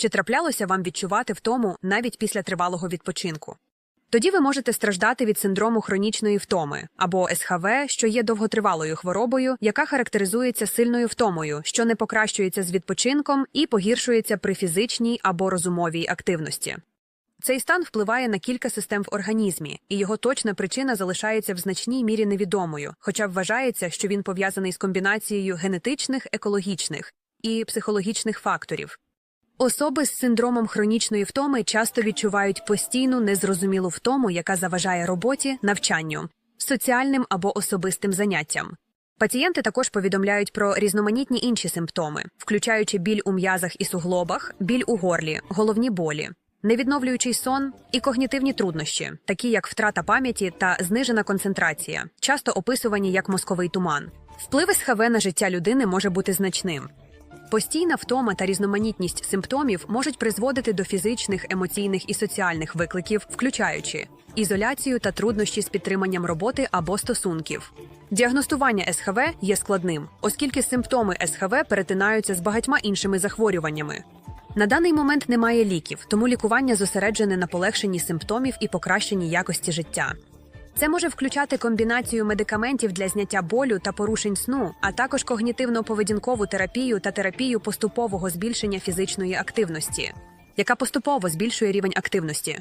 Чи траплялося вам відчувати втому навіть після тривалого відпочинку? Тоді ви можете страждати від синдрому хронічної втоми або СХВ, що є довготривалою хворобою, яка характеризується сильною втомою, що не покращується з відпочинком і погіршується при фізичній або розумовій активності. Цей стан впливає на кілька систем в організмі, і його точна причина залишається в значній мірі невідомою, хоча вважається, що він пов'язаний з комбінацією генетичних, екологічних і психологічних факторів. Особи з синдромом хронічної втоми часто відчувають постійну незрозумілу втому, яка заважає роботі, навчанню, соціальним або особистим заняттям. Пацієнти також повідомляють про різноманітні інші симптоми, включаючи біль у м'язах і суглобах, біль у горлі, головні болі, невідновлюючий сон і когнітивні труднощі, такі як втрата пам'яті та знижена концентрація, часто описувані як мозковий туман. Вплив СХВ на життя людини може бути значним. Постійна втома та різноманітність симптомів можуть призводити до фізичних, емоційних і соціальних викликів, включаючи ізоляцію та труднощі з підтриманням роботи або стосунків. Діагностування СХВ є складним, оскільки симптоми СХВ перетинаються з багатьма іншими захворюваннями. На даний момент немає ліків, тому лікування зосереджене на полегшенні симптомів і покращенні якості життя. Це може включати комбінацію медикаментів для зняття болю та порушень сну, а також когнітивно-поведінкову терапію та терапію поступового збільшення фізичної активності, яка поступово збільшує рівень активності.